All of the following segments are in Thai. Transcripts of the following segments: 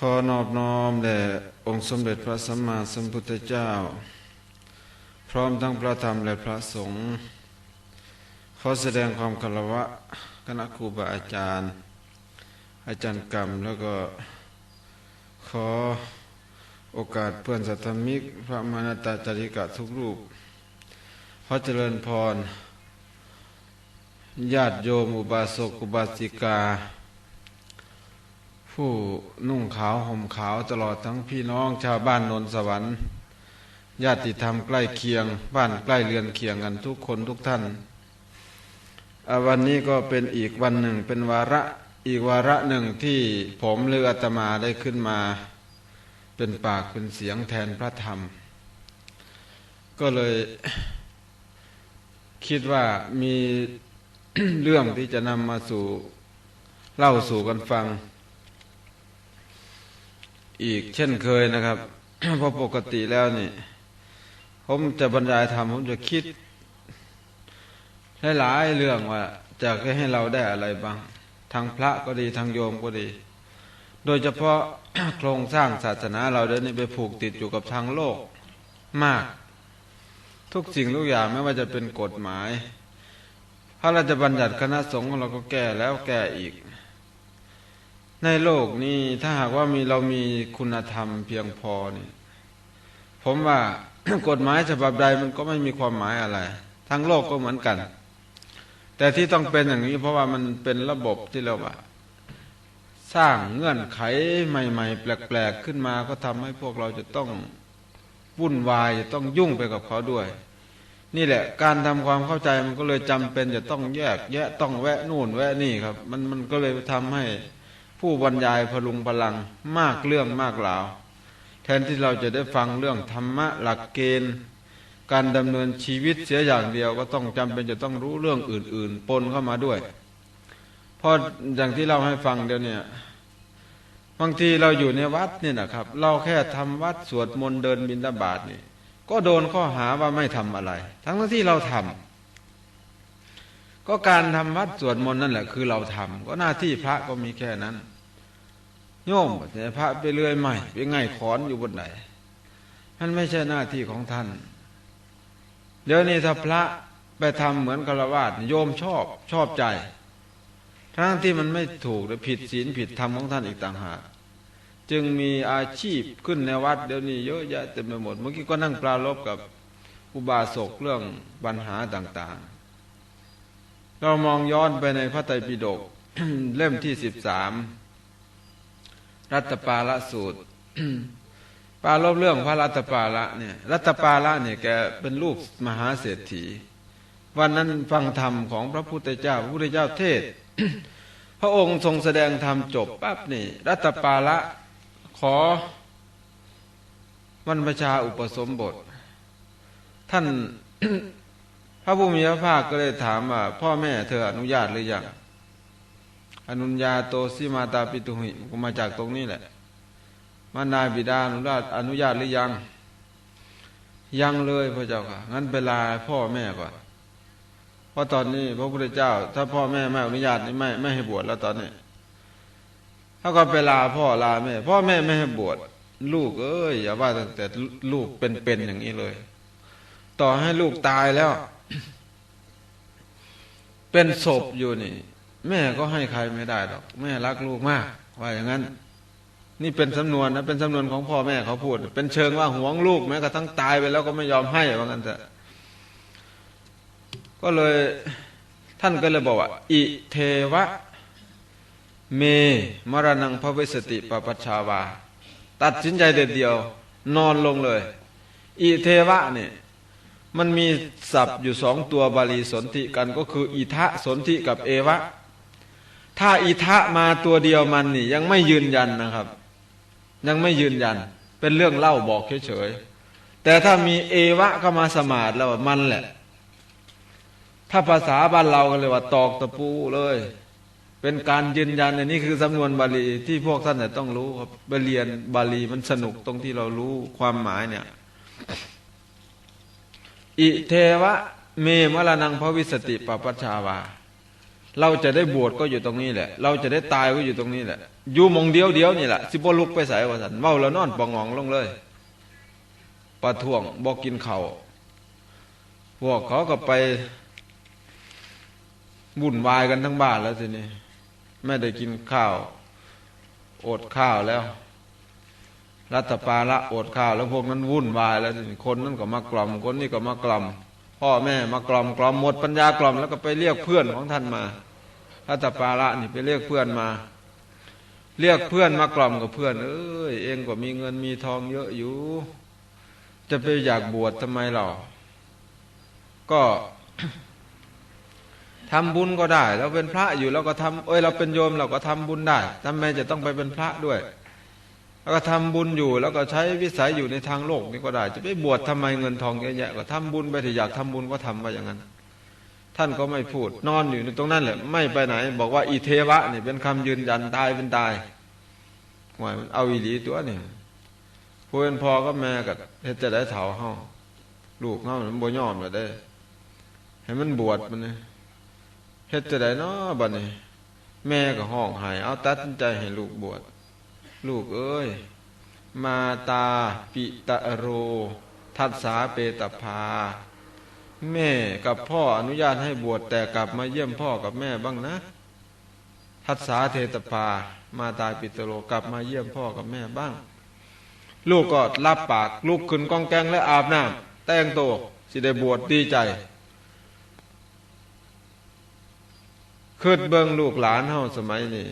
ขอนอบน้อมแด่องค์สมเด็จพระสัมมาสัมพุทธเจ้า พร้อมทั้งพระธรรมและพระสงฆ์ขอแสดงความคารวะคณะครูบาอาจารย์ อาจารย์กรรมแล้วก็ขอโอกาสเพื่อนสัตธมิก พระมานตาจาริกะทุกรูปขอเจริญพรญาติโยมอุบาสกอุบาสิกา ผู้นุ่งขาวห่มขาวตลอดทั้งพี่น้องชาวบ้านนนสวรรค์ ญาติธรรมใกล้เคียง บ้านใกล้เรือนเคียงกันทุกคนทุกท่านอวันนี้ก็เป็นอีกวันหนึ่งเป็นวาระอีกวาระหนึ่งที่ผมหรืออาตมาได้ขึ้นมา เป็นปากเป็นเสียงแทนพระธรรม ก็เลยคิดว่ามีเรื่องที่จะนำมาสู่เล่าสู่กันฟัง อีกเช่นเคยนะครับเพราะปกติแล้วนี่ ผมจะบรรยายธรรมผมจะคิดหลายเรื่องว่าจะให้เราได้อะไรบ้าง ทางพระก็ดีทางโยมก็ดี โดยเฉพาะโครงสร้างศาสนาเราเดี๋ยวนี้ไปผูกติดอยู่กับทางโลกมาก ทุกสิ่งทุกอย่างไม่ว่าจะเป็นกฎหมาย พระราชบัญญัติคณะสงฆ์เราก็แก้แล้วแก้อีก ในโลกนี้ถ้าหากว่ามีเรามีคุณธรรมเพียงพอนี่ผมว่ากฎหมายฉบับใดมันก็ไม่มีความหมายอะไร ทั้งโลกก็เหมือนกัน แต่ที่ต้องเป็นอย่างนี้เพราะว่ามันเป็นระบบที่เราว่า สร้างเงื่อนไขใหม่ ๆ แปลกๆขึ้นมาก็ทำให้พวกเราจะต้องวุ่นวายจะต้องยุ่งไปกับเขาด้วย นี่แหละ การทำความเข้าใจมันก็เลยจำเป็นจะต้องแยก แยะต้องแวะนู่นแวะนี่ครับ มันมันก็เลยทำให้ ผู้บรรยายพลุงพลังมากเรื่องมากราว แทนที่เราจะได้ฟังเรื่องธรรมะหลักเกณฑ์ การดำเนินชีวิตเสียอย่างเดียวก็ต้องจำเป็นจะต้องรู้เรื่องอื่น ๆ ปนเข้ามาด้วยเพราะอย่างที่เราให้ฟังเดี๋ยวนี้บางทีเราอยู่ในวัดนี่นะครับ เราแค่ทำวัดสวดมนต์เดินบิณฑบาตนี่ ก็โดนข้อหาว่าไม่ทำอะไร ทั้งที่เราทำ ก็การทำวัดสวดมนต์นั่นแหละคือเราทำก็หน้าที่พระก็มีแค่นั้น โยมแต่พระไปเรื่อยใหม่ไปไง่ายขอนอยู่บนไหนมันไม่ใช่หน้าที่ของท่าน เดี๋ยวนี้ถ้าพระไปทำเหมือนฆราวาสโยมชอบชอบใจ ทั้งที่มันไม่ถูกหรือผิดศีลผิดธรรมของท่านอีกต่างหากจึงมีอาชีพขึ้นในวัด เดี๋ยวนี้เยอะแยะเต็มไปหมด เมื่อกี้ก็นั่งปลาลบกับอุบาสกเรื่องปัญหาต่าง ๆ เรามองย้อนไปในพระไตรปิฎกเล่มที่สิบสามรัตปาละสูตรปาลบเรื่องพระรัตปาละเนี่ยรัตปาละเนี่ยแกเป็นลูกมหาเศรษฐี วันนั้นฟังธรรมของพระพุทธเจ้า พระพุทธเจ้าเทศ พระองค์ทรงแสดงธรรมจบปั๊บนี่ รัตปาละขอวันประชาอุปสมบท ท่าน พระผู้มีพระภาคก็เลยถามว่า พ่อแม่เธออนุญาตหรือยังอนุญญาโตสิมาตาปิตุหิก็มาจากตรงนี้แหละมานายบิดาอนุญาตอนุญาตหรือยัง ยังเลยพระเจ้าค่ะ งั้นไปลาพ่อแม่ก่อนเพราะตอนนี้พระพุทธเจ้า ถ้าพ่อแม่ไม่อนุญาตนี่ไม่ไม่ให้บวชแล้วตอนนี้ถ้าก็ไปลาพ่อลาแม่ พ่อแม่ไม่ให้บวชลูก เอ้ยอย่าว่าแต่ลูกเป็นๆอย่างนี้เลย ต่อให้ลูกตายแล้ว เป็นศพอยู่นี่ แม่ก็ให้ใครไม่ได้หรอก แม่รักลูกมาก ว่าอย่างนั้น นี่เป็นสำนวนนะเป็นสำนวนของพ่อแม่เขาพูด เป็นเชิงว่าหวงลูกแม้กระทั่งตายไปแล้วก็ไม่ยอมให้ว่างั้นแต่ก็เลยท่านก็เลยบอกว่า อิเทวะ เม มรณังพระเวสติปปัชชาวา ตัดสินใจเด็ดเดียว นอนลงเลย อิเทวะเนี่ย มันมีศัพท์อยู่สองตัวบาลีสนธิกันก็คืออิทะสนธิกับเอวะ ถ้าอิทะมาตัวเดียวมันนี่ ยังไม่ยืนยันนะครับ ยังไม่ยืนยัน เป็นเรื่องเล่าบอกเฉยๆแต่ถ้ามีเอวะเข้ามาสมาดแล้วมันแหละ ถ้าภาษาบ้านเราก็เลยว่าตอกตะปูเลย เป็นการยืนยันในนี้คือสำนวนบาลีที่พวกท่านต้องรู้ครับไปเรียนบาลีมันสนุกตรงที่เรารู้ความหมายเนี่ย อิเทวะเมมรนังพระวิสติปปัชชาวา เราจะได้บวชก็อยู่ตรงนี้แหละ เราจะได้ตายก็อยู่ตรงนี้แหละ อยู่มองเดียวเดียวนี่แหละสิบลุกไปใส่ว่าสันเมาแล้วนอนปองงองลงเลยปะท้วงบอกกินเขา่าวพวกเขาก็ไปวุ่นวายกันทั้งบ้านแล้วทีนี้ไม่ได้กินข้าว อดข้าวแล้ว รัฐปาละอดข้าวแล้วพวกนั้นวุ่นวายแล้วนี้คนนั้นก็มากล่อมคนนี้ก็มากล่อม พ่อแม่มากล่อมกล่อมหมดปัญญากล่อมแล้วก็ไปเรียกเพื่อนของท่านมา รัฐปาละนี่ไปเรียกเพื่อนมา เรียกเพื่อนมากล่อมกับเพื่อน เอ้ยเองก็มีเงินมีทองเยอะอยู่ จะไปอยากบวชทำไมหรอก็ทำบุญก็ได้ เราเป็นพระอยู่เราก็ทำเอ้ยเราเป็นโยมเราก็ทำบุญได้ทำไมจะต้องไปเป็นพระด้วย แล้วก็ทำบุญอยู่ แล้วก็ใช้วิสัยอยู่ในทางโลกนี่ก็ได้ จะไปบวชทำไมเงินทองเยอะแยะก็ทำบุญไปที่อยากทำบุญก็ทำไปอย่างนั้น ท่านก็ไม่พูด นอนอยู่ในตรงนั้นแหละ ไม่ไปไหน บอกว่าอีเทวะนี่เป็นคำยืนยันตายเป็นตายหวยมันเอาอีหลีตัวนี่ผู้เป็นพ่อก็แม่กับเฮ็ดจะได้เถาเฮาลูกเฮามันบ่ยอมเลยได้ ให้มันบวชมันเนี่ยเฮ็ดจะได้เนาะบัดนี้แม่ก็ห้องหายเอาตัดใจให้ลูกบวช ลูกเอ้ย มาตาปิตะโร ทัสสาเปตพาแม่กับพ่ออนุญาตให้บวชแต่กลับมาเยี่ยมพ่อกับแม่บ้างนะ ทัศสาเทตพามาตาปิตโรกลับมาเยี่ยมพ่อกับแม่บ้าง ลูกก็รับปากลุกขึ้นกองแกงและอาบน้ำแต่งตัวสิได้บวชดีใจคืดเบิงลูกหลานเฮาสมัยนี้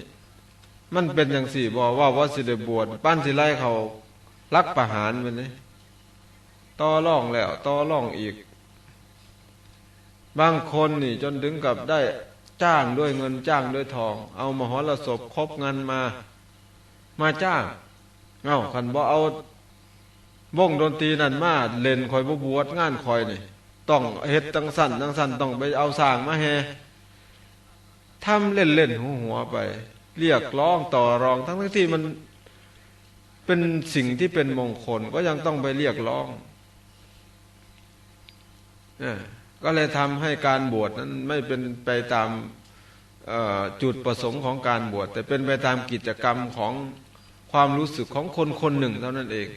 มันเป็นอย่างสี่บอกว่าว่าสิได้บวชปั้นสิไล่เขารักประหารมันนี่ต่อร่องแล้วต่อร่องอีก บางคนนี่จนถึงกับได้จ้างด้วยเงินจ้างด้วยทอง เอามหรสพครบเงินมา มาจ้าง เอาขันบ่เอาวงดนตรีนั่นมาเล่นคอยบ่บวชงานคอยนี่ต้องเฮ็ดตั้งสั้นตั้งสั้นต้องไปเอาสร้างมาแฮทำเล่นเล่นหัวหัวไป เรียกร้องต่อรอง ทั้งที่มันเป็นสิ่งที่เป็นมงคล ก็ยังต้องไปเรียกร้องเนี่ยก็เลยทำให้การบวชนั้นไม่เป็นไปตามจุดประสงค์ของการบวชแต่เป็นไปตามกิจกรรมของความรู้สึกของคนคนหนึ่งเท่านั้นเอง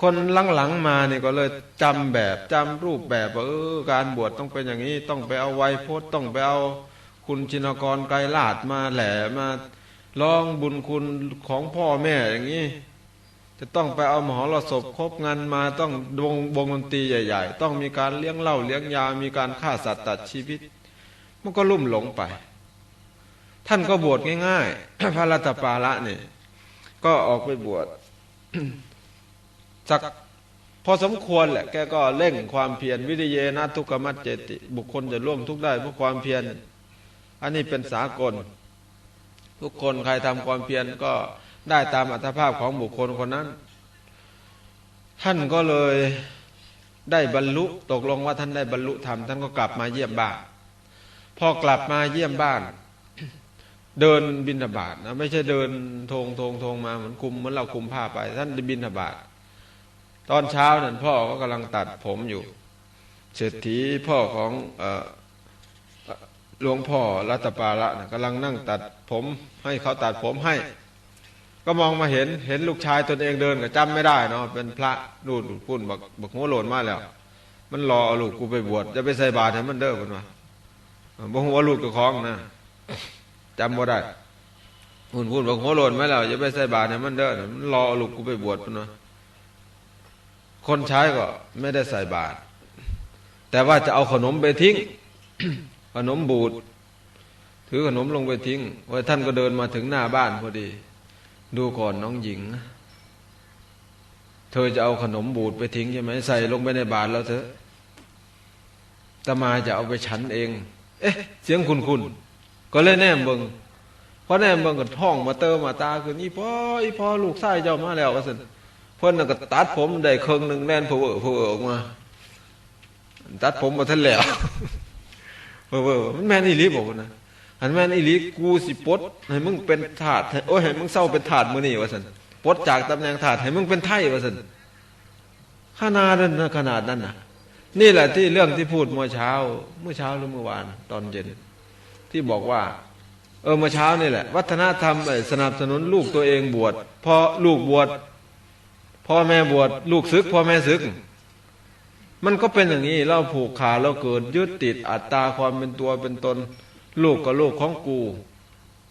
คนหลังๆมาเนี่ยก็เลยจำแบบจำรูปแบบว่าเออการบวชต้องเป็นอย่างนี้ ต้องไปเอาไวยพจน์ต้องไปเอา คุณชินกรไกรลาดมาแหล่มาร้องบุญคุณของพ่อแม่อย่างนี้ จะต้องไปเอามหรสพครบงานมาต้องวงวงดนตรีใหญ่ ๆ ต้องมีการเลี้ยงเหล้าเลี้ยงยา มีการฆ่าสัตว์ตัดชีวิต มันก็ลุ่มหลงไป ท่านก็บวชง่าย ๆ พระรัตปาละเนี่ย ก็ออกไปบวชสักพอสมควรแหละ แกก็เร่งความเพียรวิริเยนะทุกขมัจเจติ บุคคลจะร่วมทุกได้เพราะความเพียร อันนี้เป็นสากล ทุกคนใครทำความเพียรก็ได้ตามอัตภาพของบุคคลคนนั้น ท่านก็เลยได้บรรลุตกลงว่าท่านได้บรรลุธรรมท่านก็กลับมาเยี่ยมบ้าน พอกลับมาเยี่ยมบ้าน เดินบินทบาทนะไม่ใช่เดินทงทงทงมาเหมือนคุมเหมือนเราคุมผ้าไป ท่านบินทบาทตอนเช้านั่นพ่อก็กำลังตัดผมอยู่ เศรษฐีพ่อของ หลวงพ่อรัตปาละนะกำลังนั่งตัดผมให้เขาตัดผมให้ ก็มองมาเห็นเห็นลูกชายตนเองเดินก็จำไม่ได้เนาะเป็นพระนูดพุ่นบักบักหัวโลนมาแล้ว มันรอลูกกูไปบวชจะไปใส่บาตรให้มันเด้อคนว่าบักหัวลูกกับของนะจำบ่ได้พุ่นพุ่นบักหัวโลนมาแล้วจะไปใส่บาตรให้มันเด้อมันรอลูกกูไปบวชคนว่าคนใช้ก็ไม่ได้ใส่บาตรแต่ว่าจะเอาขนมไปทิ้ง ขนมบูดถือขนมลงไปทิ้งไว้ท่านก็เดินมาถึงหน้าบ้านพอดี ดูก่อนน้องหญิง เธอจะเอาขนมบูดไปทิ้งใช่ไหมใส่ลงไปในบาตรแล้วเถอะตมาจะเอาไปฉันเอง เอ๊ะ เสียงคุณคุณก็เลยแนมเบิงราะแน่เบิงก็ท้องมาเติมมาตาขึ้นอีพ่ออีพ่อลูกชายเจ้ามาแล้วว่าซั่นเพิ่นน่ะก็ตัดผมได้ครึ่งหนึ่งแล่นเพ้อเว้ออเว้อออกมา ตัดผมบ่ทันแล้ว เพ้อเว้อมันแม่นอีลีบ่พุ่นนะหันแม่นอีลีกูสิปดให้มึงเป็นทาสให้โอ้ยให้มึงเศร้าเป็นทาสมื้อนี้ว่าซั่นปดจากตำแหน่งทาสให้มึงเป็นไทว่าซั่นขนาดนั้นขนาดนั้นน่ะนี่แหละที่เรื่องที่พูดเมื่อเช้า เมื่อเช้าหรือเมื่อวาน ตอนเย็น ที่บอกว่า เออเมื่อเช้านี่แหละ วัฒนธรรมสนับสนุนลูกตัวเองบวชพอลูกบวชพ่อแม่บวชลูกศึกพ่อแม่ศึก มันก็เป็นอย่างนี้เราผูกขาเราเกิดยึดติดอัตตาความเป็นตัวเป็นตน ลูกก็ลูกของกู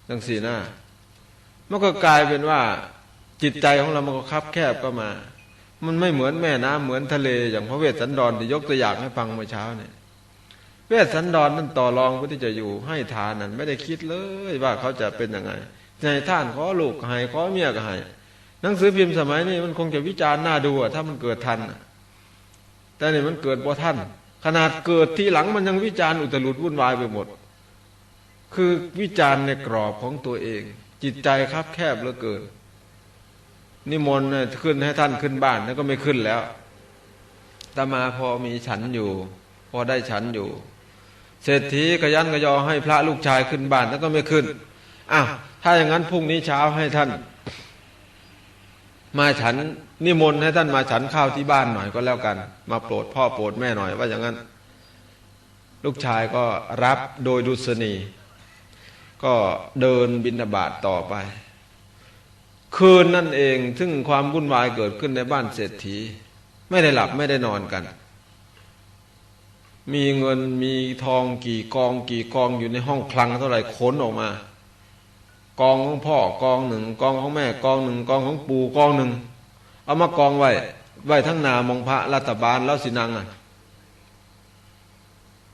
จังสี่หน้ามันก็กลายเป็นว่าจิตใจของเรามันก็คับแคบก็มา มันไม่เหมือนแม่น้ำเหมือนทะเล อย่างพระเวสสันดรที่ยกตัวอย่างให้ฟังเมื่อเช้าเนี่ยเวสสันดรนั่นต่อรองเพื่อที่จะอยู่ให้ทานนั่นไม่ได้คิดเลยว่าเขาจะเป็นยังไงในท่านขอลูกก็ให้ขอเมียก็ให้หนังสือพิมพ์สมัยนี้มันคงจะวิจารณ์น่าดูอะถ้ามันเกิดทันอะ แต่นี่มันเกิดบ่ทันขนาดเกิดที่หลังมันยังวิจารณ์อุตลุดวุ่นวายไปหมด คือวิจารณ์ในกรอบของตัวเอง จิตใจคับแคบเหลือเกินนิมนต์เนี่ยขึ้นให้ท่านขึ้นบ้านแล้วก็ไม่ขึ้นแล้วแตมาพอมีฉันอยู่ พอได้ฉันอยู่ เศรษฐีขยันขยอให้พระลูกชายขึ้นบ้านแล้วก็ไม่ขึ้นอ้าวถ้าอย่างนั้นพรุ่งนี้เช้าให้ท่าน มาฉันนิมนต์ให้ท่านมาฉันข้าวที่บ้านหน่อยก็แล้วกัน มาโปรดพ่อโปรดแม่หน่อย ว่าอย่างนั้น ลูกชายก็รับโดยดุษณีก็เดินบินบาตต่อไป คืนนั่นเองซึ่งความวุ่นวายเกิดขึ้นในบ้านเศรษฐี ไม่ได้หลับไม่ได้นอนกัน มีเงินมีทองกี่กองกี่กองอยู่ในห้องคลังเท่าไหร่ขนออกมา กองของพ่อกองหนึ่งกองของแม่กองหนึ่งกองของปู่กองหนึ่งเอามากองไว้ไว้ทั้งนามองพระรัฐบาลแล้วสินังอะ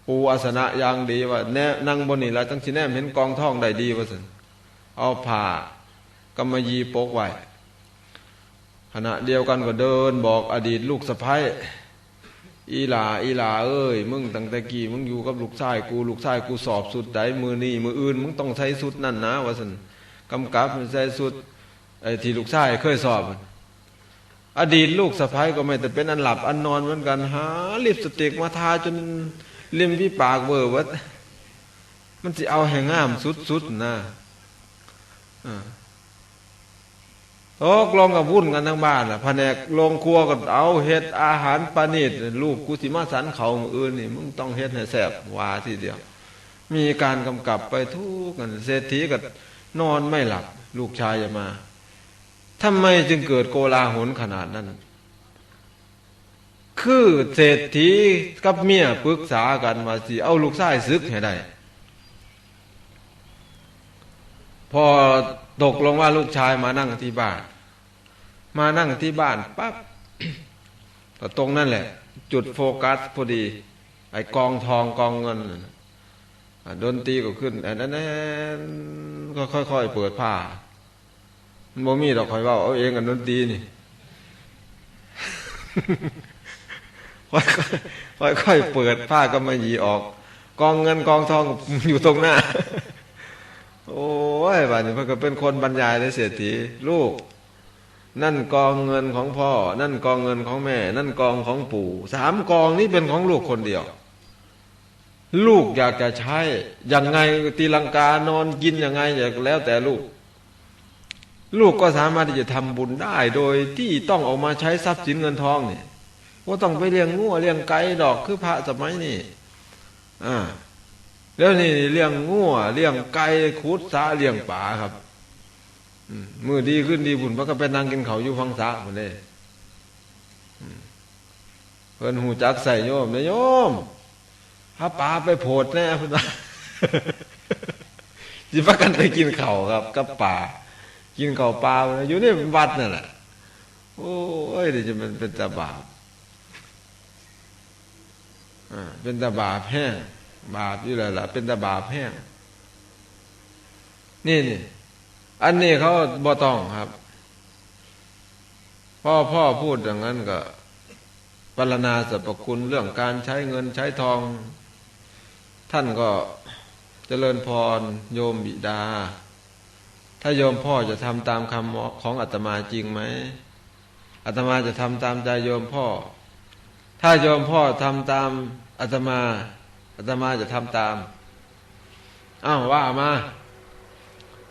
ปูอาสนะอย่างดีว่าแน่นั่งบนนี่แล้วจังสิแนมเห็นกองท่องได้ดีว่าสิเอาผ่ากำมะยีโปกไว้ขณะเดียวกันก็เดินบอกอดีตลูกสะพ้ายอีหลาอีหลาเอ้ยมึงตั้งแต่กี้มึงอยู่กับลูกชายกูลูกชายกูสอบสุดไหนมือนี่มืออื่น มึงต้องใช้สุดนั่นนะว่าสัน กำกับใช้สุดไอ้ที่ลูกชายเคยสอบ อดีตลูกสะพ้ายก็ไม่แต่เป็นอันหลับอันนอนเหมือนกันหาลิปสติกมาทาจนริมพี่ปากเวอร์วัดมันจะเอาแห่งงามสุดๆนะอ่าโอ้กลองกับวุ่นกันทั้งบ้านอะแผนกลงครัวก็เอาเฮ็ดอาหารปานิดลูกกูสิมาสันเขาอื่นนี่มึงต้องเฮ็ดให้แซ่บวาทีเดียว มีการกำกับไปทุกกันเศรษฐีก็ นอนไม่หลับ ลูกชายจะมาทำไมจึงเกิดโกลาหลขนาดนั้น คือเศรษฐีกับเมียปรึกษากันว่าสิ เอาลูกชายซึกให้ได้ พอตกลงว่าลูกชายมานั่งที่บ้าน มานั่งที่บ้านปั๊บก็ตรงนั่นแหละ จุดโฟกัสพอดี ไอ้กองทองกองเงินนะ ดนตรีก็ขึ้นแอนแอนก็ค่อยๆเปิดผ้ามันบ่มีดอกคอยว่าเอาเองกับดนตรีนี่ค่อยๆค่อยๆเปิดผ้าก็มาหยีออก กองเงินกองทองอยู่ตรงหน้า โอ้ยบ้านนี้เพิ่นก็เป็นคนบรรยายในเศรษฐีลูก นั่นกองเงินของพ่อ นั่นกองเงินของแม่ นั่นกองของปู่สามกองนี้เป็นของลูกคนเดียว ลูกอยากจะใช้ยังไงตีลังกานอนกินยังไงอย่ากแล้วแต่ลูก ลูกก็สามารถที่จะทำบุญได้ โดยที่ต้องออกมาใช้ทรัพย์สินเงินทองเนี่ยว่าต้องไปเลี้ยงงัวเลี้ยงไก่ดอกคือพระสมัยนี้อ่าแล้วนี่เลี้ยงงัวเลี้ยงไก่ขุดสาเลี้ยงป่าครับมือดีขึ้นดีบุญพระก็ไปนั่งกินเขาอยู่ฟังสาหมดเลยเพิ่นหูจักใส่โยมนะโยม พาป่าไปโผดแน่พุ่นว่าจิพักกันไปกินเข่าครับกับป่า กินเข่าปลาอยู่ในวัดนั่นแหละโอ้ยเดี๋ยวจะมันเป็นตาบาปอ่าเป็นตาบาปแห้งบาปอยู่แล้วล่ะเป็นตาบาปแห้งนี่นี่อันนี้เขาบ่ต้องครับ พ่อพ่อพูดอย่างนั้นก็ปรณนาสรรพคุณเรื่องการใช้เงินใช้ทอง ท่านก็เจริญพรโยมบิดา ถ้าโยมพ่อจะทำตามคำของอาตมาจริงไหมอาตมาจะทำตามใจโยมพ่อ ถ้าโยมพ่อทำตามอาตมาอาตมาจะทำตามอ้าวว่ามา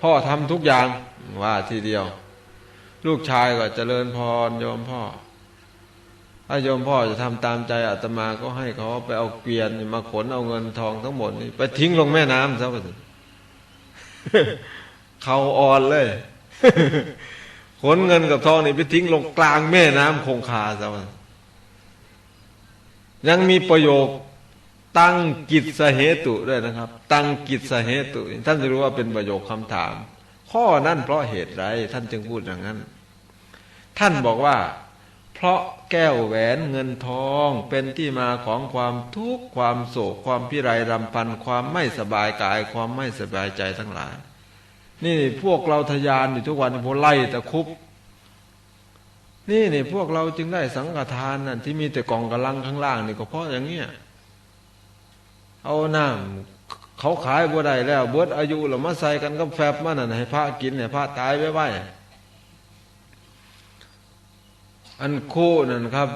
พ่อทำทุกอย่างว่าทีเดียว ลูกชายก็เจริญพรโยมพ่อ ถ้าโยมพ่อจะทำตามใจอาตมาก็ให้เขาไปเอาเกวียนมาขนเอาเงินทองทั้งหมดนี่ไปทิ้งลงแม่น้ำซะไปเขาอ่อนเลย ขนเงินกับทองนี่ไปทิ้งลงกลางแม่น้ำคงคาซะวะยังมีประโยคตั้งกิจสเหตุด้วยนะครับ ตั้งกิจสเหตุ ท่านจะรู้ว่าเป็นประโยคคำถาม ข้อนั้นเพราะเหตุไร ท่านจึงพูดอย่างนั้น ท่านบอกว่า เพราะแก้วแหวนเงินทองเป็นที่มาของความทุกข์ความโศกความพิไรรำพัน ความไม่สบายกาย ความไม่สบายใจทั้งหลาย นี่พวกเราทยานอยู่ทุกวันพวกไล่ตะคุบนี่นี่พวกเราจึงได้สังฆทานนั่นที่มีแต่กล่องกระลังข้างล่างนี่ก็เพราะอย่างเงี้ยเอาน้ำเขาขายบัวได้แล้ว เบิดอายุเรามาใส่กันก็แฟบมานั่นให้พระกินเนี่ยพระตายไปไว้ อันโคนั่นครับ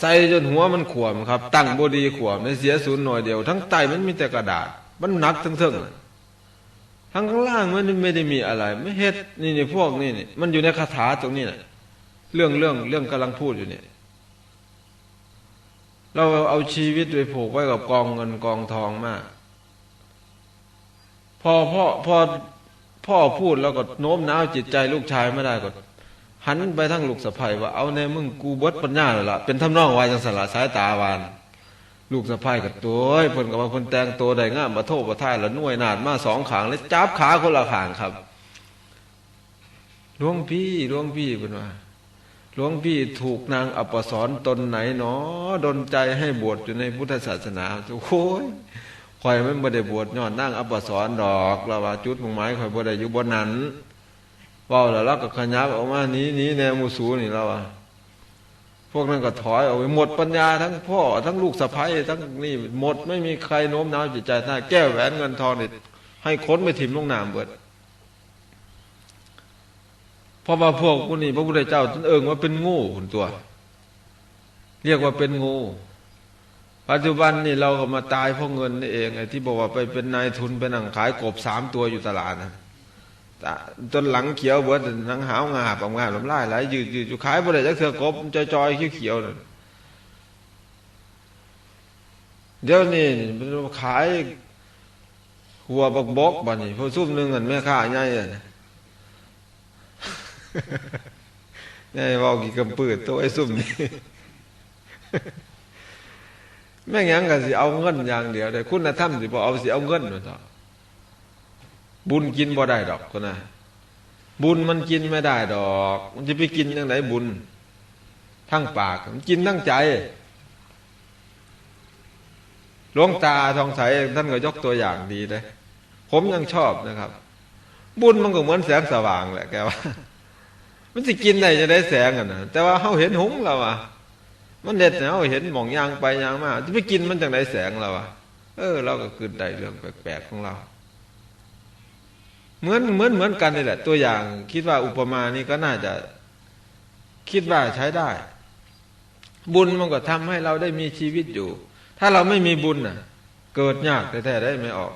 ใส่จนหัวมันขวมครับ ตั้งบดีขวมในเสียศูนย์หน่อยเดียว ทั้งไตมันมีแต่กระดาษ มันหนักทั้งเทิงทั้งข้างล่างมันไม่ได้มีอะไร ไม่เฮ็ดนี่นี่พวกนี่นี่มันอยู่ในคาถาตรงนี้แหละเรื่องเรื่องเรื่องกำลังพูดอยู่เนี่ยเราเอาชีวิตไปผูกไว้กับกองเงินกองทองมาก พอพ่อพอพ่อพูดแล้วก็โน้มน้าวจิตใจลูกชายไม่ได้ก็ หันไปทั้งลูกสะใภ้ว่าเอาในมึงกูบดปัญญาลยล่ะเป็นทำนองวายจังสละสายตาวาน ลูกสะใภ้กับตัวเพิ่นกับว่าเพิ่นแต่งตัวได้งามมาโทษมาท่ายแล้วน่วยนาดมาสองขางแล้วจับขาคนละขางครับหลวงพี่หลวงพี่เป็นว่าหลวงพี่ถูกนางอัปสรตนไหนเนาะดนใจให้บวชอยู่ในพุทธศาสนาโอ้ยคอยไม่ได้บวชย้อนนางอัปสรดอกเราว่าจุดมุ่งหมายคอยบ่ได้อยู่บนนั้น ว่าแล้วเราก็ขยับออกมานี้นี้แนวมูสูนี่เราว่าพวกนั้นก็ถอยออกไปหมดปัญญาทั้งพ่อทั้งลูกสะใภ้ทั้งนี่หมดไม่มีใครโน้มน้าวจิตใจท่าแก้วแหวนเงินทองนี่ให้ค้นไปถิ่มลงน้ำเบิดเพราะว่าพวกพวกนี้พระพุทธเจ้าท่านเอิงว่าเป็นงูคนตัว เรียกว่าเป็นงู ปัจจุบันนี่เราก็มาตายเพราะเงินนี่เองไอ้ที่บอกว่าไปเป็นนายทุนไปนั่งขายกบสามตัวอยู่ตลาดนะ จนหลังเขียวเบิดหนังหาวงาบงาบลำลายไหลยืดยืดอยู่ขายบ่ได้จักเถือกบจอยจอยเขียวเขียวเดี๋ยวนี้ขายหัวบกบกบ่นี่พอซุ่มหนึ่งเงินแม่ค้าใหญ่เนี่ยนี่ว่ากี่กำปืดตัวไอ้ซุ่มนี่แม่งยังกันสิเอาเงินอย่างเดียวแต่คุณธรรมสิบอเอาสิเอาเงินมาต่อ บุญกินบ่ได้ดอกคนนะบุญมันกินไม่ได้ดอก มันจะไปกินยังไงบุญ ทั้งปาก มันกินทั้งใจหลวงตาทองใสท่านก็ยกตัวอย่างดีเลยผมยังชอบนะครับ บุญมันก็เหมือนแสงสว่างแหละแกว่า มันสิกินได้จะได้แสงอะนะแต่ว่าเขาเห็นหงเราอะ มันเด็ดเขาเห็นหมองยางไปยางมาจะไปกินมันจังไดแสงเราอะเออ เราก็คืนได้เรื่องแปลกๆของเรา เหมือนเหมือนเหมือนกันนี่แหละ ตัวอย่างคิดว่าอุปมานี่ก็น่าจะคิดว่าใช้ได้ บุญมันก็ทำให้เราได้มีชีวิตอยู่ ถ้าเราไม่มีบุญน่ะ เกิดยากแท้ๆได้ไม่ออก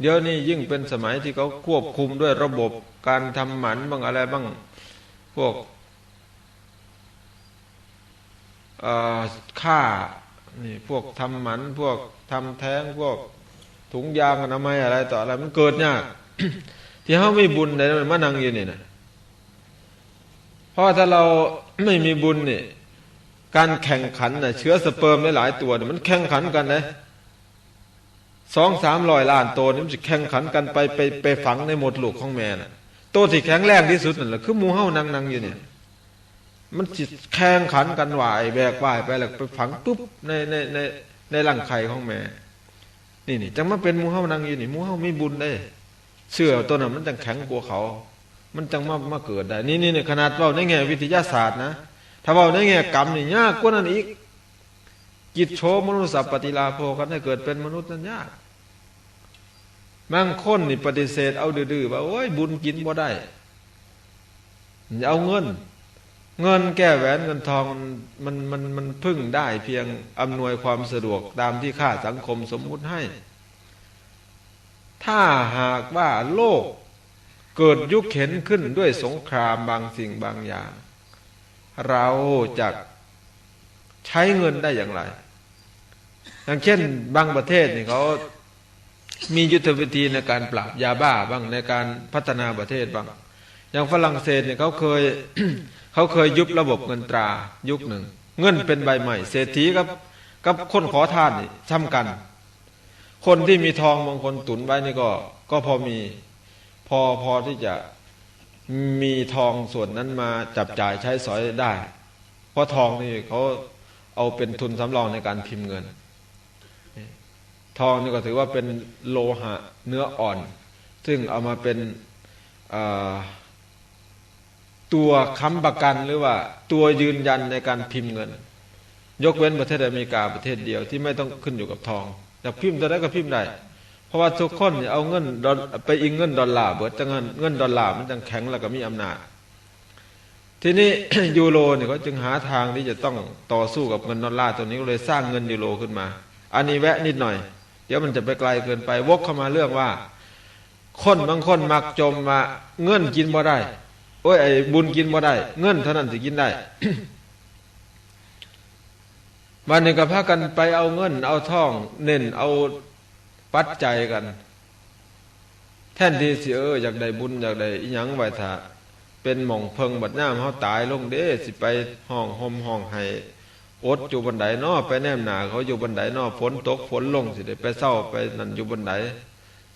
เดี๋ยวนี้ยิ่งเป็นสมัยที่เขาควบคุมด้วยระบบการทำหมันบ้างอะไรบ้างพวกค่านี่พวกทำหมันพวกทำแท้งพวกถุงยางอนามัยอะไรต่ออะไรมันเกิดยาก ที่เขาไม่บุญในมันมานั่งอยู่นี่นะเพราะถ้าเราไม่มีบุญเนี่ยการแข่งขันน่ะเชื้อสเปิร์มหลายตัวเนี่ยมันแข่งขันกันนะสองสามร้อยล้านตัวนี่มันจะแข่งขันกันไปไปไปฝังในหมดลูกของแม่น่ะตัวที่แข็งแรงที่สุดนั่นแหละคือมูเฮ้านั่งนั่งอยู่เนี่ย มันจิตแข่งขันกันไหวแบกไหวไปแล้วไปฝังปุ๊บในในในในร่างไข่ของแม่ นี่นี่จังมาเป็นมูเฮ้านั่งอยู่นี่มูเฮ้าไม่บุญได้ เชื่อตัวนั้นมันจังแข็งกลัวเขา มันจังมามาเกิดได้ นี่นี่ขนาดเราในแง่วิทยาศาสตร์นะ ถ้าเราในแง่กรรมนี่ยากกว่านั้นอีกกิจโชมนุษย์สัพปฏิลาโภกันให้เกิดเป็นมนุษย์นั้นยากบางคนนี่ปฏิเสธเอาดื้อๆว่าโอ้ยบุญกินบ่ได้ เอาเงิน เงินแก้แหวนเงินทองมันมันมันพึ่งได้เพียงอำนวยความสะดวกตามที่ข้าสังคมสมมุติให้ ถ้าหากว่าโลกเกิดยุคเข็นขึ้นด้วยสงครามบางสิ่งบางอย่าง เราจะใช้เงินได้อย่างไร อย่างเช่นบางประเทศนี่เขามียุทธวิธีในการปราบยาบ้าบ้างในการพัฒนาประเทศบ้าง อย่างฝรั่งเศสเนี่ยเขาเคยเขาเคยยุบระบบเงินตรายุคหนึ่ง เงินเป็นใบใหม่ เศรษฐีกับ กับคนขอทานนี่ซ้ำกัน คนที่มีทองบางคนตุนไว้นี่ก็ ก็พอมีพอพอที่จะมีทองส่วนนั้นมาจับจ่ายใช้สอยได้ เพราะทองนี่เขาเอาเป็นทุนสำรองในการพิมพ์เงิน ทองนี่ก็ถือว่าเป็นโลหะเนื้ออ่อน ซึ่งเอามาเป็นตัวค้ำประกันหรือว่าตัวยืนยันในการพิมพ์เงิน ยกเว้นประเทศอเมริกาประเทศเดียวที่ไม่ต้องขึ้นอยู่กับทอง อยากพิมพ์ตัวได้ก็พิมพ์ได้ เพราะว่าทุกคนเอาเงินไปอิงเงินดอลลาร์เบิดจะเงินเงินดอลลาร์มันจังแข็งแล้วก็มีอำนาจ ทีนี้ยูโรเนี่ยเขาจึงหาทางที่จะต้องต่อสู้กับเงินดอลลาร์ตัวนี้ก็เลยสร้างเงินยูโรขึ้นมา อันนี้แวะนิดหน่อย เดี๋ยวมันจะไปไกลเกินไปวกเข้ามาเรื่องว่า คนบางคนมักจมมาเงินกินบ่ได้โอ้ยไอ้บุญกินบ่ได้ เงินเท่านั้นสิกินได้ วันหนึ่งก็พากันไปเอาเงิน เอาท่อง เน้นเอาปัดใจกัน แท่นที่สิเอออยากได้บุญอยากได้อิหยังไว้ถ้าเป็นหม่องเพิงบัดน้ำเขาตายลงเด้สิไปห้องห่มห้องให้อดอยู่บันไดนอไปแนมหนาเขาอยู่บนไดนอฝนตกฝนลงสิได้ไปเศร้าไปนั่นอยู่บนได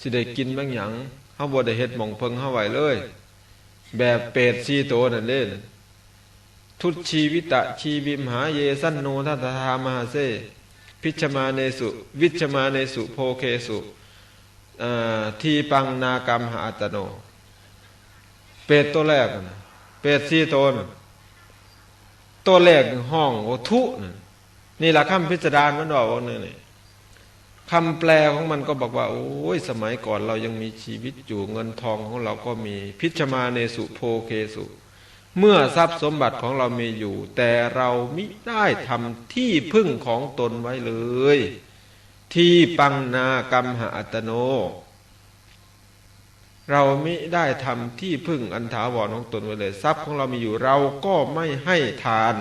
สิได้กินบางอย่างเขาบ่ได้เฮ็ดหม่องเพิงเขาไหวเลย แบบเปรตชีโตนั่นเล่น ทุตชีวิตะชีวิมหาเยสันโนทัตธามหาเซพิชมาเนสุ วิชมาเนสุโพเคสุทีปังนากรรมหาอัตโน เปตตัวแรกนะเปตซีตนตัวแรกห้องโอทุนี่แหละคำพิจารณามันบอกว่าเนี่ยคำแปลของมันก็บอกว่า โอ้ยสมัยก่อนเรายังมีชีวิตอยู่เงินทองของเราก็มี พิชมาเนสุโพเคสุ เมื่อทรัพย์สมบัติของเรามีอยู่ แต่เรามิได้ทำที่พึ่งของตนไว้เลย ที่ปังนากรรมหาอัตโน เรามิได้ทำที่พึ่งอันถาวรของตนไว้เลย ทรัพย์ของเรามีอยู่เราก็ไม่ให้ทาน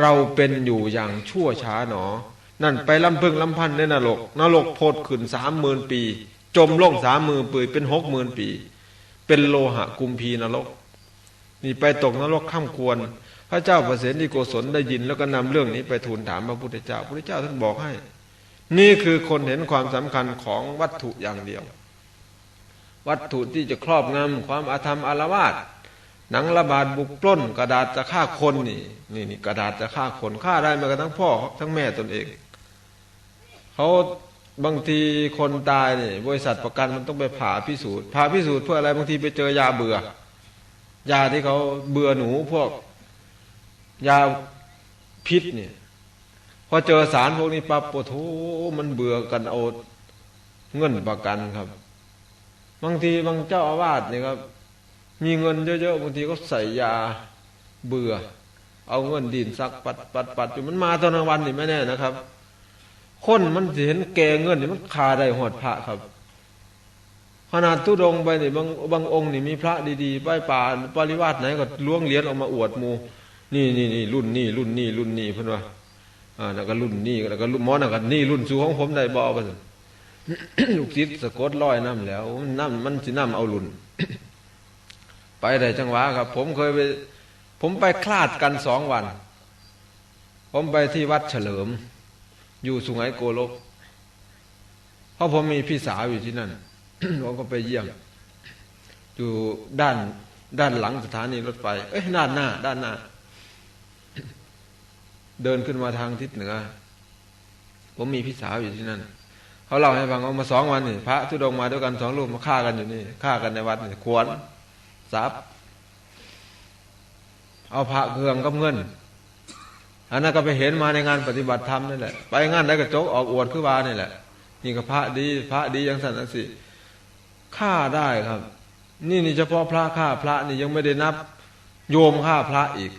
เราเป็นอยู่อย่างชั่วช้าหนอ นั่นไปลำพึงลำพันในนรกนรกโพดขึ้นสามหมื่นปี จมลงสามหมื่นปีเป็นหกหมื่นปี เป็นโลหะกุมพีนรก นี่ไปตกนรกข้ามควร พระเจ้าประเสริโกศลได้ยินแล้วก็นำเรื่องนี้ไปทูลถามพระพุทธเจ้าพระพุทธเจ้าท่านบอกให้ นี่คือคนเห็นความสำคัญของวัตถุอย่างเดียว วัตถุที่จะครอบงำความอาธรรมอารวาสหนังระบาดบุกปล้น กระดาษจะฆ่าคนนี่นี่นี่กระดาษจะฆ่าคนฆ่าได้มากระทั่งพ่อทั้งแม่ตนเองเขาบางทีคนตายนี่บริษัทประกันมันต้องไปผ่าพิสูจน์ผ่าพิสูจน์เพื่ออะไรบางทีไปเจอยาเบื่อ ยาที่เขาเบื่อหนูพวก ยาพิษเนี่ยพอเจอสารพวกนี้ปั๊บปวดโถมันเบื่อกันเอาเงินประกันครับ บางทีบางเจ้าอาวาสเนี่ยครับ มีเงินเยอะๆบางทีก็ใส่ยาเบื่อ เอาเงินดินซักปัดปัดปัดอยู่มันมาตอนกลางวันนี่ไม่แน่นะครับ คนมันเห็นแก่เงินนี่มันคาได้หอดพระครับ ขนาดทุดงไปนี่บางบางองค์นี่มีพระดีๆไปป่าปริวาสไหนก็ล้วงเหรียญออกมาอวดมูนี่นี่นี่รุ่นนี่รุ่นนี่รุ่นนี่เพื่อนว่าอ่าแล้วก็รุ่นนี่แล้วก็รุ่นมอนั่นก็นี่รุ่นสูของผมได้บ่ไปสิลูกศิษย์สะกดร้อยน้ำแล้วน้ำมันสิน้ำเอารุ่น ไปได้จังหวะครับ ผมเคยไป ผมไปคลาดกันสองวัน ผมไปที่วัดเฉลิม อยู่สุไหงโกลกเพราะผมมีพี่สาวอยู่ที่นั่น ผมก็ไปเยี่ยม อยู่ด้านด้านหลังสถานีรถไฟ เอ้ยด้านหน้า ด้านหน้า เดินขึ้นมาทางทิศเหนือ ผมมีพี่สาวอยู่ที่นั่น เขาเล่าให้ฟังว่ามาสองวันนี่พระทุดงมาด้วยกันสองรูปมาฆ่ากันอยู่นี่ฆ่ากันในวัดนี่ขวนซับเอาพระเครื่องกับเงินอันนั้นก็ไปเห็นมาในงานปฏิบัติธรรมนั่นแหละ ไปงานได้กระจกออกอวดขึ้นวานี่แหละนี่ก็พระดี พระดีอย่างสันนสิ ฆ่าได้ครับ นี่นี่เฉพาะพระฆ่าพระนี่ยังไม่ได้นับ โยมฆ่าพระอีก